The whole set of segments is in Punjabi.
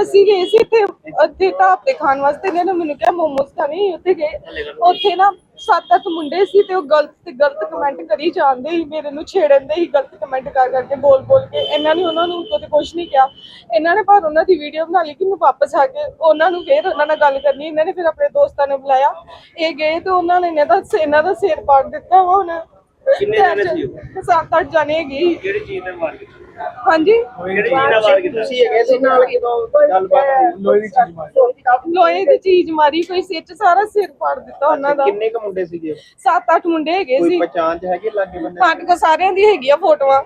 ਅਸੀਂ ਗਏ ਸੀ ਇੱਥੇ, ਉੱਥੇ ਢਾਬੇ ਖਾਣ ਵਾਸਤੇ, ਇਹਨਾਂ ਨੇ ਮੈਨੂੰ ਕਿਹਾ ਮੋਮੋਸ ਖਾਣੇ ਉੱਥੇ ਗਏ। ਉੱਥੇ ਨਾ ਸੱਤ ਅੱਠ ਮੁੰਡੇ ਸੀ ਤੇ ਉਹ ਗਲਤ ਤੇ ਗਲਤ ਕਮੈਂਟ ਕਰੀ ਜਾਂਦੇ ਸੀ, ਮੇਰੇ ਨੂੰ ਛੇੜਨ ਦੇ ਹੀ ਗਲਤ ਕਮੈਂਟ ਕਰ ਕਰਕੇ ਬੋਲ ਬੋਲ ਕੇ। ਇਹਨਾਂ ਨੇ ਉਹਨਾਂ ਨੂੰ ਕਦੇ ਕੁਝ ਨਹੀਂ ਕਿਹਾ। ਇਹਨਾਂ ਨੇ ਪਰ ਉਹਨਾਂ ਦੀ ਵੀਡੀਓ ਬਣਾ ਲਈ ਕਿ ਮੈਂ ਵਾਪਸ ਆ ਕੇ ਉਹਨਾਂ ਨੂੰ ਫੇਰ ਉਹਨਾਂ ਨਾਲ ਗੱਲ ਕਰਨੀ ਇਹਨਾਂ ਨੇ ਫਿਰ ਆਪਣੇ ਦੋਸਤਾਂ ਨੇ ਬੁਲਾਇਆ। ਇਹ ਗਏ ਤੇ ਉਹਨਾਂ ਨੇ ਇਹਨਾਂ ਦਾ ਇਹਨਾਂ ਦਾ ਸਿਰ ਪਾੜ ਦਿੱਤਾ ਵਾ ਹੁਣ ਕਿੰਨੇ ਜਣੇ ਸੀ ਉਹ? ਸੱਤ ਅੱਠ ਜਣੇ ਹੈਗੇ। ਕਿਹੜੀ ਚੀਜ਼ ਨਾਲ ਮਾਰ ਕੀਤੀ ਹਾਂਜੀ? ਕਿਹੜੀ ਚੀਜ਼ ਨਾਲ ਮਾਰ ਕੀਤੀ ਤੁਸੀਂ ਹੈਗੇ ਸੀ ਨਾਲ ਕਿਦੋਂ ਗੱਲਬਾਤ ਹੋਈ ਲੋਹੇ ਦੀ ਚੀਜ਼ ਮਾਰੀ। ਲੋਹੇ ਦੀ ਚੀਜ਼ ਮਾਰੀ ਕੋਈ ਸਿਰ ਚ ਸਾਰਾ ਸਿਰ ਪਾੜ ਦਿੱਤਾ ਉਹਨਾਂ ਦਾ। ਕਿੰਨੇ ਕ ਮੁੰਡੇ ਸੀਗੇ? ਸੱਤ ਅੱਠ ਮੁੰਡੇ ਹੈਗੇ ਕੋਈ ਸੀ। ਪਛਾਣ ਚ ਹੈਗੇ ਲੱਗੇ ਬੰਦੇ? ਸਾਡੇ ਕੋਲ ਸਾਰਿਆਂ ਦੀ ਹੈਗੀ ਆ ਫੋਟੋਆਂ।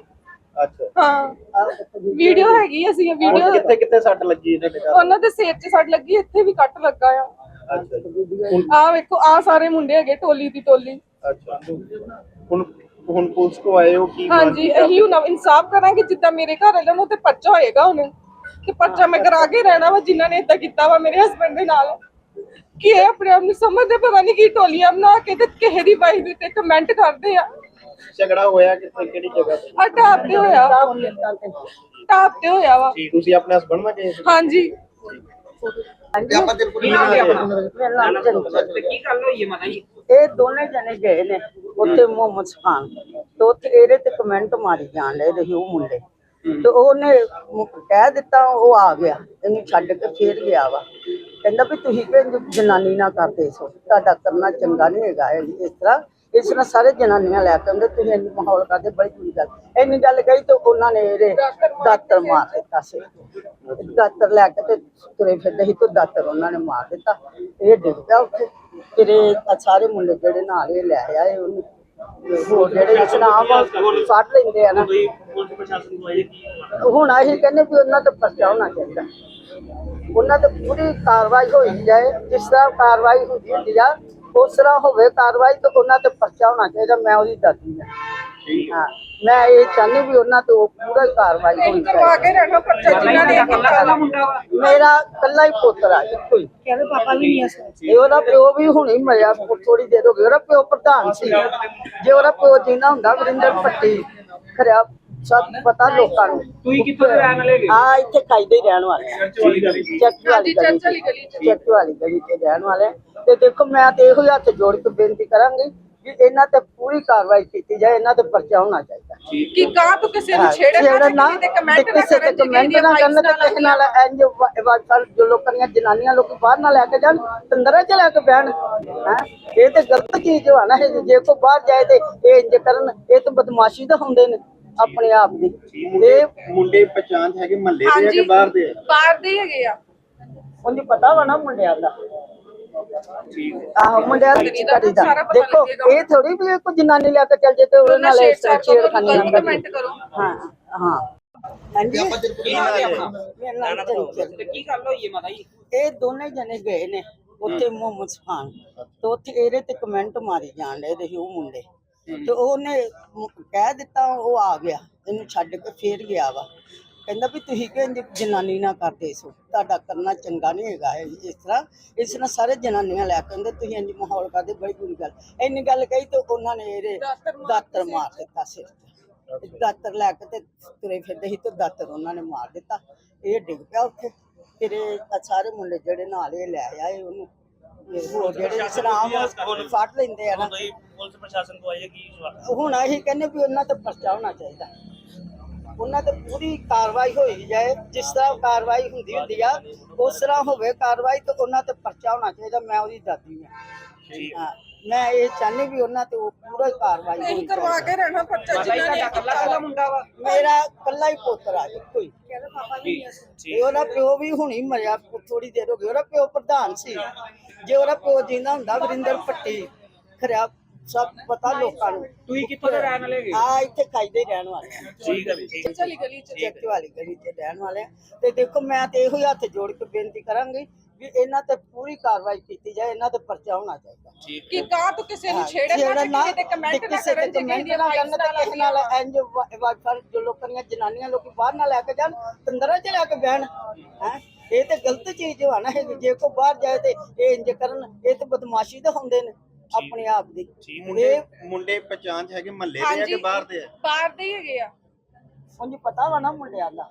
ਅੱਛਾ। ਹਾਂ। ਵੀਡੀਓ ਹੈਗੀ ਆ, ਅਸੀਂ ਹੁਣ ਵੀਡੀਓ ਕਿੱਥੇ ਕਿੱਥੇ ਸੱਟ ਲੱਗੀ ਇਹਨਾਂ ਦੇ ਘਰ? ਉਹਨਾਂ ਦੇ ਸਿਰ 'ਚ ਸੱਟ ਲੱਗੀ ਇੱਥੇ ਵੀ ਕੱਟ ਲੱਗਾ ਆ। ਅੱਛਾ। ਆਹ ਵੇਖੋ ਆਹ ਸਾਰੇ ਮੁੰਡੇ ਹੈਗੇ ਟੋਲੀ ਦੀ ਟੋਲੀ। ਅੱਛਾ। ਹੁਣ ਹੁਣ ਪੁਲਿਸ ਕੋ ਆਏ ਹੋ ਕੀ ਮੰਗ ਹਾਂਜੀ ਕਰਦੇ? ਇਹੀ ਹੁਣ ਇਨਸਾਫ ਕਰਾਂਗੇ ਜਿੱਦਾਂ ਮੇਰੇ ਘਰ ਵਾਲਿਆਂ ਨੂੰ ਤੇ ਪਰਚਾ ਹੋਏਗਾ ਹੁਣ। ਤੇ ਪਰਚਾ ਮੈਂ ਕਰਾ ਕੇ ਰਹਿਣਾ ਵਾ ਜਿਨ੍ਹਾਂ ਨੇ ਇਦਾਂ ਕੀਤਾ ਵਾ ਮੇਰੇ ਹਸਬੰਡ ਦੇ ਨਾਲ। ਕਿ ਇਹ ਆਪਣੇ ਆਪ ਨੂੰ ਸਮਝਦੇ ਪਤਾ ਨਹੀਂ ਕੀ ਟੋਲੀਆਂ ਬਣਾ ਕੇ ਤੇ ਕਿਸੇ ਦੀ ਵਾਈਫ ਦੇ ਉੱਤੇ ਕਮੈਂਟ ਕਰਦੇ ਆ। ਝਗੜਾ ਹੋਇਆ ਕਿੱਥੇ ਕਿਹੜੀ ਜਗ੍ਹਾ ਤੇ? ਆ ਟਾਪ ਤੇ ਹੋਇਆ। ਟਾਪ ਤੇ ਹੋਇਆ। ਵਾ। ਤੁਸੀਂ ਆਪਣੇ ਹਸਬੰਡ ਨਾਲ ਗਏ ਸੀ? ਹਾਂਜੀ। ਕੀ ਗੱਲ ਹੋਈ ਹੈ ਮਾਤਾ ਜੀ ਇਹ ਦੋਨੇ ਜਣੇ ਗਏ ਨੇ ਉੱਥੇ ਮੁਹੰਮਦ ਖਾਨ। ਤੇ ਉੱਥੇ ਇਹਦੇ ਤੇ ਕਮੈਂਟ ਮਾਰੀ ਜਾਣ ਲਏ ਰਹੀ ਉਹ ਮੁੰਡੇ। ਤੇ ਉਹਨੇ ਕਹਿ ਦਿੱਤਾ ਉਹ ਆ ਗਿਆ, ਇਹਨੂੰ ਛੱਡ ਕੇ ਫੇਰ ਗਿਆ ਵਾ। ਕਹਿੰਦਾ ਵੀ ਤੁਸੀਂ ਕਿ ਜਨਾਨੀ ਨਾ ਕਰਦੇ ਸੋ? ਤੁਹਾਡਾ ਕਰਨਾ ਚੰਗਾ ਨਹੀਂ ਹੈਗਾ ਇਸ ਤਰ੍ਹਾਂ ਇਸ ਤਰ੍ਹਾਂ ਸਾਰੇ ਜਨਾਨੀਆਂ ਲੈ ਕੇ ਆਉਂਦੇ, ਤੁਸੀਂ ਇੰਨੀ ਮਾਹੌਲ ਕਰਦੇ, ਬੜੀ ਬੁਰੀ ਗੱਲ। ਇੰਨੀ ਗੱਲ ਕਹੀ ਤੇ ਉਹਨਾਂ ਨੇ ਇਹਦੇ ਦਾਤਰ ਮਾਰ ਦਿੱਤਾ ਸੀ। ਦਾਤਰ ਲੈ ਕੇ ਤੇ ਤੁਰੇ ਫਿਰਦੇ ਸੀ ਤੇ ਦਾਤਰ ਉਹਨਾਂ ਨੇ ਮਾਰ ਦਿੱਤਾ। ਇਹ ਡਿੱਗ ਪਿਆ ਉੱਥੇ। ਫਿਰ ਸਾਰੇ ਮੁੰਡੇ ਜਿਹੜੇ ਨਾਲ ਇਹ ਲੈ ਆਏ, ਉਹਨੂੰ ਹੋਰ ਜਿਹੜੇ ਇਸਲਾਮ ਫੜ ਲੈਂਦੇ ਆ ਨਾ। ਹੁਣ ਅਸੀਂ ਕਹਿੰਦੇ ਵੀ ਉਹਨਾਂ ਤੇ ਪਰਚਾ ਹੋਣਾ ਚਾਹੀਦਾ। ਉਹਨਾਂ ਤੇ ਪੂਰੀ ਕਾਰਵਾਈ ਹੋਈ ਜਾਏ, ਜਿਸ ਤਰ੍ਹਾਂ ਕਾਰਵਾਈ ਹੁੰਦੀ ਹੁੰਦੀ ਆ ਉਸ ਤਰ੍ਹਾਂ ਹੋਵੇ ਕਾਰਵਾਈ ਤੇ ਉਹਨਾਂ ਤੇ ਪਰਚਾ ਹੋਣਾ ਚਾਹੀਦਾ ਮੈਂ ਉਹਦੀ ਦਾਦੀ ਹਾਂ। ਹਾਂ। ਮੈਂ ਇਹ ਚਾਹੁੰਦੀ ਵੀ ਉਹਨਾਂ ਤੇ ਉਹ ਪੂਰਾ ਹੀ ਕਾਰਵਾਈ ਹੋਣੀ ਚਾਹੀਦੀ। ਕੇ ਰਹਿਣਾ ਪਰਚਾ ਜਿਨ੍ਹਾਂ ਨੇ ਕੱਲਾ ਕੱਲਾ ਮੁੰਡਾ ਵਾ। ਮੇਰਾ ਕੱਲਾ ਹੀ ਪੁੱਤਰ ਆ ਇੱਕੋ ਹੀ। ਕਹਿੰਦੇ ਪਾਪਾ ਵੀ ਨਹੀਂ ਆ ਇਹ ਉਹਦਾ ਪਿਓ ਵੀ ਹੁਣੇ ਹੀ ਮਰਿਆ ਥੋੜੀ ਦੇਰ ਹੋ ਗਈ। ਉਹਦਾ ਪਿਓ ਪ੍ਰਧਾਨ ਸੀ। ਜੇ ਉਹਦਾ ਪਿਓ ਜਿੰਨਾ ਹੁੰਦਾ ਵਰਿੰਦਰ ਪੱਟੀ ਖਰਿਆ ਸਭ ਪਤਾ ਲੋਕਾਂ ਨੂੰ। ਤੁਸੀਂ ਕਿੱਥੋਂ ਦੇ ਰਹਿਣ ਵਾਲੇ? ਆ ਇੱਥੇ ਖਾਈਦੇ ਹੀ ਰਹਿਣ ਵਾਲੇ ਆ। ਵਾਲੀ ਗਲੀ ਚੱਕ ਵਾਲੀ ਗਲੀ ਚ। ਚੱਕ ਵਾਲੀ ਗਲੀ ਤੇ ਰਹਿਣ ਵਾਲੇ ਤੇ ਦੇਖੋ ਮੈਂ ਤੇ ਇਹੋ ਹੀ ਹੱਥ ਜੋੜ ਕੇ ਬੇਨਤੀ ਕਰਾਂਗੀ ਕਿ ਇਹਨਾਂ ਤੇ ਪੂਰੀ ਕਾਰਵਾਈ ਕੀਤੀ ਜਾਏ ਇਹਨਾਂ ਤੇ ਪਰਚਾ ਹੋਣਾ ਚਾਹੀਦਾ। ਕਿ ਕਾਂ ਤੋਂ ਕਿਸੇ ਨੂੰ ਛੇੜੇ ਛੇੜਨ ਨਾ ਨਾ ਤੇ ਕਮੈਂਟ ਨਾ ਕਿਸੇ ਤੇ ਕਰਨ ਕਮੈਂਟ ਨਾ ਕਰਨ ਤੇ ਕਿਸੇ ਨਾਲ ਇੰਜ ਵਾਟਸਐਪ ਜੋ ਲੋਕਾਂ ਦੀਆਂ ਜਨਾਨੀਆਂ ਲੋਕ ਬਾਹਰ ਨਾ ਲੈ ਕੇ ਜਾਣ ਤੰਦਰਾਂ ਚ ਲੈ ਕੇ ਬਹਿਣ ਹੈ? ਇਹ ਤੇ ਗਲਤ ਚੀਜ਼ ਨਾ ਇਹ ਜੇ ਕੋ ਬਾਹਰ ਜਾਏ ਤੇ ਇਹ ਇੰਜ ਕਰਨ ਇਹ ਤਾਂ ਬਦਮਾਸ਼ੀ ਦਾ ਹੁੰਦੇ ਨੇ। ਆਪਣੇ ਆਪ ਦੀ। ਮੁੰਡੇ ਇਹ ਮੁੰਡੇ ਪਛਾਣ ਹੈਗੇ ਮਹੱਲੇ ਦੇ ਆ ਕਿ ਬਾਹਰ ਦੇ ਆ? ਬਾਹਰ ਦੇ ਹੀ ਹੈਗੇ ਆ। ਉਹਨੂੰ ਪਤਾ ਵਾ ਨਾ ਮੁੰਡਿਆਂ ਦਾ। ਆਹੋ ਮੁੰਡਿਆਂ ਦੀ ਸਾਰਾ ਪਤਾ ਦੇਖੋ। ਇਹ ਥੋੜੀ ਵੀ ਇੱਕ ਜਨਾਨੀ ਲੈ ਕੇ ਚੱਲ ਜੇ ਤੇ ਉਹਦੇ ਉਹਨਾਂ ਨਾਲ ਇਸ ਤਰ੍ਹਾਂ ਛਾੜ ਛੇੜਖਾਨੀ ਨਾ ਕਮੈਂਟ ਕਰੋ। ਹਾਂ ਹਾਂ। ਹਾਂਜੀ? ਮੇਰਾ ਨਾਮ ਚੰਚਲ। ਤੇ ਕੀ ਗੱਲ ਹੋਈ ਹੈ ਮਾਤਾ ਜੀ? ਇਹ ਦੋਨੇ ਜਣੇ ਗਏ ਨੇ ਉੱਥੇ ਮੁਹੰਮਦ ਖਾਨ ਤੇ ਉੱਥੇ ਇਹਦੇ ਤੇ ਕਮੈਂਟ ਮਾਰੀ ਜਾਣ ਸੀ ਉਹ ਮੁੰਡੇ। ਤੇ ਉਹਨੇ ਕਹਿ ਦਿੱਤਾ ਉਹ ਆ ਗਿਆ ਇਹਨੂੰ ਛੱਡ ਕੇ ਫੇਰ ਗਿਆ ਵਾ। ਕਹਿੰਦਾ ਵੀ ਤੁਸੀਂ ਕਿ ਜਨਾਨੀ ਨਾ ਕਰਦੇ ਸੋ ਤੁਹਾਡਾ ਕਰਨਾ ਚੰਗਾ ਨਹੀਂ ਹੈਗਾ ਇਸ ਤਰ੍ਹਾਂ। ਇਸ ਤਰ੍ਹਾਂ ਸਾਰੇ ਜਨਾਨੀਆਂ ਲੈ ਕੇ ਆਉਂਦੇ ਤੁਸੀਂ ਇੰਜ ਮਾਹੌਲ ਕਰਦੇ ਬੜੀ ਬੁਰੀ ਗੱਲ। ਇੰਨੀ ਗੱਲ ਕਹੀ ਤੇ ਉਹਨਾਂ ਨੇ ਇਹਦੇ ਦਾਤਰ ਮਾਰ ਦਿੱਤਾ ਸਿਰ ਤੇ। ਦਾਤਰ ਲੈ ਕੇ ਤੇ ਤੁਰੇ ਫਿਰਦੇ ਸੀ ਤੇ ਦਾਤਰ ਉਹਨਾਂ ਨੇ ਮਾਰ ਦਿੱਤਾ। ਇਹ ਡਿੱਗ ਪਿਆ ਉੱਥੇ। ਫਿਰ ਆਹ ਸਾਰੇ ਮੁੰਡੇ ਜਿਹੜੇ ਨਾਲ ਇਹ ਲੈ ਆਏ ਉਹਨੂੰ। ਇਹ ਹੋਰ ਜਿਹੜੇ ਇਸਲਾਮ ਫੜ ਲੈਂਦੇ ਆ ਨਾ। ਕੋਈ ਪੁਲਿਸ ਪ੍ਰਸ਼ਾਸਨ ਨੂੰ ਆਏ ਕੀ ਹੁਣ ਅਸੀਂ ਕਹਿੰਦੇ ਵੀ ਉਹਨਾਂ ਤੇ ਪਰਚਾ ਹੋਣਾ ਚਾਹੀਦਾ। ਉਹਨਾਂ ਤੇ ਪੂਰੀ ਕਾਰਵਾਈ ਹੋਈ ਜਾਏ ਜਿਸ ਤਰ੍ਹਾਂ ਕਾਰਵਾਈ ਹੁੰਦੀ ਹੁੰਦੀ ਆ ਉਸ ਤਰ੍ਹਾਂ ਹੋਵੇ ਕਾਰਵਾਈ ਤੇ ਉਹਨਾਂ ਤੇ ਪਰਚਾ ਹੋਣਾ ਚਾਹੀਦਾ ਮੈਂ ਉਹਦੀ ਦਾਦੀ ਹਾਂ। ਹਾਂ। ਮੈਂ ਇਹ ਚਾਹੁੰਦੀ ਵੀ ਉਹਨਾਂ ਤੇ ਉਹ ਪੂਰਾ ਹੀ ਕਾਰਵਾਈ ਨਹੀਂ ਹੋਣੀ ਕਰਵਾ ਚਾਹੀਦੀ ਕੇ ਰਹਿਣਾ ਪਰਚਾ ਜਿਨ੍ਹਾਂ ਨੇ ਕੱਲਾ ਕੱਲਾ ਮੁੰਡਾ ਵਾ? ਮੇਰਾ ਕੱਲਾ ਹੀ ਪੁੱਤਰ ਆ ਇੱਕੋ ਹੀ। ਕਹਿੰਦੇ ਪਾਪਾ ਵੀ ਨਹੀਂ ਤੇ ਉਹਦਾ ਪਿਓ ਵੀ ਹੁਣੀ ਮਰਿਆ ਥੋੜੀ ਦੇਰ ਹੋ ਗਈ। ਉਹਦਾ ਪਿਓ ਪ੍ਰਧਾਨ ਸੀ। ਜੇ ਉਹਦਾ ਪਿਓ ਜਿੰਦਾ ਹੁੰਦਾ ਵਰਿੰਦਰ ਪੱਟੀ ਖਰਿਆ ਸਭ ਪਤਾ ਲੋਕਾਂ ਨੂੰ। ਤੁਸੀਂ ਕਿੱਥੋਂ ਦੇ ਰਹਿਣ ਵਾਲੇ ਹੈਗੇ? ਆ ਇੱਥੇ ਹੀ ਰਹਿਣ ਵਾਲੇ ਆ। ਠੀਕ ਹੈ ਜੀ, ਠੀਕ। ਚੱਲੀ ਗਲੀ ਚ ਚੱਕ ਵਾਲੀ ਗਲੀ ਤੇ ਰਹਿਣ ਵਾਲੇ ਆ। ਤੇ ਦੇਖੋ ਮੈਂ ਤੇ ਇਹੋ ਹੀ ਹੱਥ ਜੋੜ ਕੇ ਬੇਨਤੀ ਕਰਾਂਗੀ ਵੀ ਇਹਨਾਂ ਤੇ ਪੂਰੀ ਕਾਰਵਾਈ ਕੀਤੀ ਜਾਏ ਇਹਨਾਂ ਤੇ ਪਰਚਾ ਹੋਣਾ ਚਾਹੀਦਾ। ਠੀਕ ਕਿ ਕਾਂ ਤੋਂ ਕਿਸੇ ਨੂੰ ਛੇੜੇ ਛੇੜਨ ਨਾ ਤੇ ਕਿਸੇ ਤੇ ਕਮੈਂਟ ਤੇ ਨਾ ਤੇ ਕਰਨ ਜੇ ਕਿਸੇ ਨਾ ਕਰਨ ਤੇ ਕਿਸੇ ਨਾਲ ਇੰਜ ਵਾਟਸਐਪ ਜੋ ਲੋਕਾਂ ਦੀਆਂ ਜਨਾਨੀਆਂ ਲੋਕੀ ਬਾਹਰ ਨਾ ਲੈ ਕੇ ਜਾਣ ਤੰਦਰਾਂ ਚ ਲੈ ਕੇ ਬਹਿਣ ਹੈ? ਇਹ ਤੇ ਗਲਤ ਚੀਜ਼ ਵਾ ਨਾ ਇਹ ਜੇ ਕੋ ਬਾਹਰ ਜਾਏ ਤੇ ਇਹ ਇੰਜ ਕਰਨ ਇਹ ਤੇ ਬਦਮਾਸ਼ੀ ਦਾ ਹੁੰਦੇ ਨੇ ਆਪਣੇ ਆਪ ਦੀ। ਮੁੰਡੇ ਮੁੰਡੇ ਪਛਾਣ ਹੈਗੇ ਮਹੱਲੇ ਦੇ ਆ ਕਿ ਬਾਹਰ ਦੇ ਆ? ਬਾਹਰ ਦੇ ਹੀ ਹੈਗੇ ਆ। ਉਂਝ ਪਤਾ ਵਾ ਨਾ ਮੁੰਡਿਆਂ ਦਾ।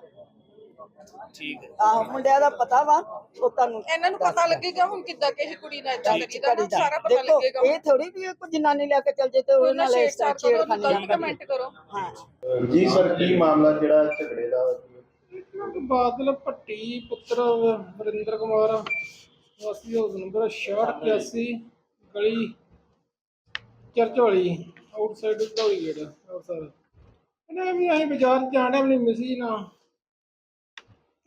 ਠੀਕ ਹੈ। ਆਹ ਮੁੰਡਿਆਂ ਦਾ ਪਤਾ ਵਾ ਉਹ ਤੁਹਾਨੂੰ ਇਹਨਾਂ ਨੂੰ ਪਤਾ ਲੱਗੇਗਾ ਹੁਣ ਕਿੱਦਾਂ ਕਿਸੇ ਕੁੜੀ ਨਾਲ ਇਦਾਂ ਕਰੀਦਾ ਨਾ ਕਰੀਦਾ। ਸਾਰਾ ਪਤਾ ਦੇਖੋ ਲੱਗੇਗਾ ਇਹ ਥੋੜੀ ਵੀ ਕੋਈ ਜਨਾਨੀ ਲੈ ਕੇ ਚੱਲ ਜੇ ਤੇ ਕੋਈ ਉਹਨਾਂ ਨਾ ਨਾਲ ਸ਼ੇਰ ਇਸ ਤਰ੍ਹਾਂ ਚਾਰ ਕਰੋ ਛੇੜਖਾਨੀ ਗਲਤ ਨਾ ਕਮੈਂਟ ਕਰੋ। ਹਾਂ। ਜੀ ਸਰ ਕੀ ਮਾਮਲਾ ਜਿਹੜਾ ਝਗੜੇ ਦਾ? ਬਾਦਲ ਭੱਟੀ ਪੁੱਤਰ ਵਰਿੰਦਰ ਕੁਮਾਰ ਵਾਸੀ ਹਾਊਸ ਨੰਬਰ 6681 ਗਲੀ ਚਰਚ ਵਾਲੀ ਆਊਟਸਾਈਡ ਧੌਲੀ ਗੇਟ ਸਰ। ਇਹਨਾਂ ਵੀ ਅਸੀਂ ਬਾਜ਼ਾਰ ਜਾਣਾ ਆਪਣੀ ਮਿਸੀ ਨਾਲ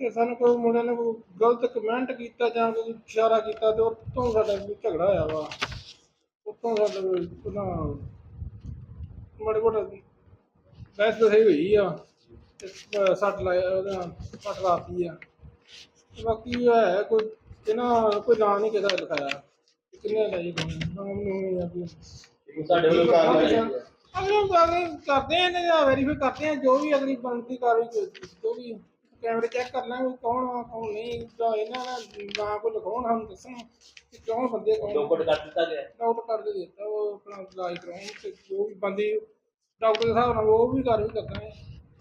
ਤੇ ਸਾਨੂੰ ਕੋਈ ਮੁੰਡੇ ਨੇ ਕੋਈ ਗਲਤ ਕਮੈਂਟ ਕੀਤਾ ਜਾਂ ਕੋਈ ਇਸ਼ਾਰਾ ਕੀਤਾ ਤੇ ਉੱਥੋਂ ਸਾਡਾ ਕੋਈ ਝਗੜਾ ਹੋਇਆ ਵਾ। ਉੱਥੋਂ ਸਾਡਾ ਕੋਈ ਉਹਨਾਂ ਮਾੜੇ ਮੋਟੇ ਬਹਿਸ ਬਸਈ ਹੋਈ ਆ ਤੇ, ਅਹ, ਸੱਟ ਲਾਇਆ ਉਹਦਾ ਸੱਟ ਲਾਤੀ ਆ। ਤੇ ਬਾਕੀ ਹੈ ਕੋਈ ਇਹਨਾਂ ਕੋਈ ਨਾਂ ਨਹੀਂ ਕਿਸੇ ਦਾ ਲਿਖਾਇਆ। ਕਿ ਕਿੰਨੇ ਲਈ ਨਾਮ ਨੂੰ ਆ ਕੋਈ ਸਾਡੇ ਵੱਲੋਂ ਕਾਰਵਾਈ ਕੀਤੀ ਹੈ। ਅਗਲੇ ਅਗਲੇ ਕਰਦੇ ਆ ਵੈਰੀਫਾਈ ਕਰਦੇ ਆ ਜੋ ਵੀ ਅਗਲੀ ਬਣਦੀ ਕਾਰਵਾਈ ਜੋ- ਜੋ ਵੀ ਕੈਮਰੇ ਚੈੱਕ ਕਰ ਲਾਂਗੇ ਕੌਣ ਆ ਕੌਣ ਨਹੀਂ ਤਾਂ ਇਹਨਾਂ ਦਾ ਨਾਂ ਕੋਈ ਲਿਖਾਉਣ ਹਮ ਦੱਸਣ ਕਿ ਕਿਉਂ ਬੰਦੇ ਕੌਣ ਲੋਕਟ ਕਰ ਦਿੱਤਾ ਗਿਆ। ਡਾਕਟਰ ਕਰ ਦੇ ਦਿੱਤਾ ਉਹ ਆਪਣਾ ਇਲਾਜ ਕਰਾਉਣ ਤੇ ਜੋ ਵੀ ਬੰਦੀ ਡਾਕਟਰ ਦੇ ਹਿਸਾਬ ਨਾਲ ਉਹ ਵੀ ਕਾਰਵਾਈ ਕਰਦਾ ਹੈ